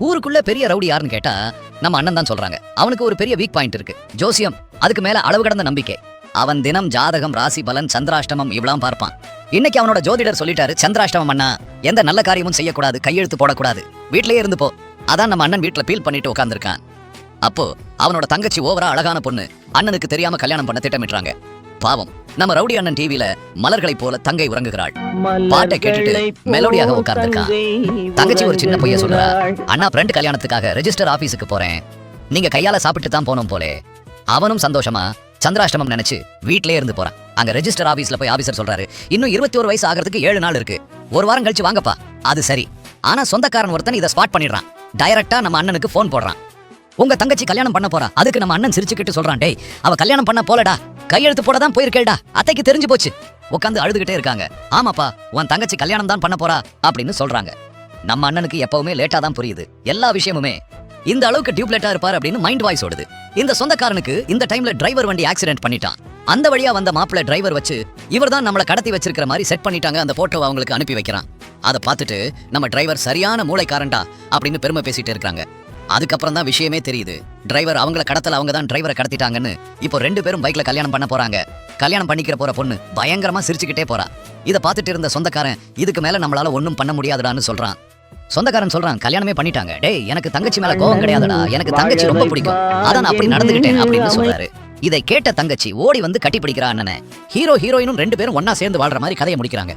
ஊருக்குள்ள பெரிய ரவுடி யாருன்னு கேட்டா நம்ம அண்ணன் தான் சொல்றாங்க. அவனுக்கு ஒரு பெரிய வீக் பாயிண்ட் இருக்கு. ஜோசியம் அதுக்கு மேல அளவு கடந்த நம்பிக்கை. அவன் தினம் ஜாதகம் ராசி பலன் சந்திராஷ்டமம் இவ்வளவு பார்ப்பான். இன்னைக்கு அவனோட ஜோதிடர் சொல்லிட்டாரு சந்திராஷ்டமம் அண்ணா எந்த நல்ல காரியமும் செய்யக்கூடாது கையெழுத்து போடக்கூடாது. வீட்லயே இருந்து போ. அதான் நம்ம அண்ணன் வீட்ல பீல் பண்ணிட்டு உட்காந்துருக்கான் அப்போ அவனோட தங்கச்சி ஓவரா அழகான பொண்ணு அண்ணனுக்கு தெரியாம கல்யாணம் பண்ண திட்டமிடுறாங்க. பாவம். நம்ம ரவுடி அண்ணன் டிவில மலர்களைப் போல தங்கை உறங்குகிறாள். பாட்டை கேட்டுட்டு மெலோடியாக உட்கார்ந்திருக்கான் தங்கச்சி ஒரு சின்ன பையன் சொல்றா. அண்ணா ஃப்ரெண்ட் கல்யாணத்துக்காக ரெஜிஸ்டர் ஆபீஸுக்கு போறேன். நீங்க கையால சாப்பிட்டு தான் போனோம் போலே. அவனும் சந்தோஷமா சந்திராஷ்டமம் நினைச்சு வீட்லயே இருந்து போறான். அங்க ரெஜிஸ்டர் ஆபீஸ்ல போய் ஆபீசர் சொல்றாரு. இன்னும் இருபத்தி ஒரு வயசு ஆகிறதுக்கு ஏழு நாள் இருக்கு. ஒரு வாரம் கழிச்சு வாங்கப்பா. அது சரி. ஆனா சொந்தக்காரன் ஒருத்தன் இதை ஸ்பாட் பண்ணிடுறான். டைரக்டா நம்ம அண்ணனுக்கு ஃபோன் போடுறான். உங்க தங்கச்சி கல்யாணம் பண்ண போறா. அதுக்கு நம்ம அண்ணன் சிரிச்சுக்கிட்டு சொல்றான் டேய் அவ கல்யாணம் பண்ண போலடா. கையெழுத்து போட தான் போயிருக்கேடா அத்தைக்கு தெரிஞ்சு போச்சு. உட்காந்து அழுதுகிட்டே இருக்காங்க. ஆமாப்பா உன் தங்கச்சி கல்யாணம் தான் பண்ண போறா அப்படின்னு சொல்றாங்க. நம்ம அண்ணனுக்கு எப்பவுமே லேட்டா தான் புரியுது. எல்லா விஷயமுமே. இந்த அளவுக்கு டியூப்லெட்டா இருப்பார் அப்படின்னு மைண்ட் வாய்ஸ் ஓடுது. இந்த சொந்தக்காரனுக்கு இந்த டைம்ல டிரைவர் வண்டி ஆக்சிடென்ட் பண்ணிட்டான். அந்த வழியா வந்த மாப்பிள்ளை டிரைவர் வச்சு இவர்தான் நம்மள கடத்தி வச்சிருக்கிற மாதிரி செட் பண்ணிட்டாங்க அந்த போட்டோவை அவங்களுக்கு அனுப்பி வைக்கிறான். அதை பார்த்துட்டு நம்ம டிரைவர் சரியான மூளைக்காரன்டா அப்படின்னு பெருமை பேசிட்டு இருக்காங்க. அதுக்கப்புறம் தான் விஷயமே தெரியுது. டிரைவர் அவங்கள கடத்தல அவங்க தான் டிரைவரை கடத்திட்டாங்கன்னு இப்போ ரெண்டு பேரும் பைக்ல கல்யாணம் பண்ண போறாங்க. கல்யாணம் பண்ணிக்கிற போற பொண்ணு பயங்கரமா சிரிச்சுக்கிட்டே போறா. இதை பார்த்துட்டு இருந்த சொந்தக்காரன் இதுக்கு மேல நம்மளால ஒன்றும் பண்ண முடியாதுடான்னு சொல்றான். சொந்தக்காரன் சொல்றான் கல்யாணமே பண்ணிட்டாங்க. டேய் எனக்கு தங்கச்சி மேல கோவம் கிடையாதுடா. எனக்கு தங்கச்சி ரொம்ப பிடிக்கும். அதான் அப்படி நடந்துகிட்டேன் அப்படின்னு சொல்றாரு. இதை கேட்ட தங்கச்சி ஓடி வந்து கட்டி பிடிக்கிறா அண்ணனை. ஹீரோ ஹீரோயினும் ரெண்டு பேரும் ஒன்னா சேர்ந்து வாழ்ற மாதிரி கதையை முடிக்கிறாங்க.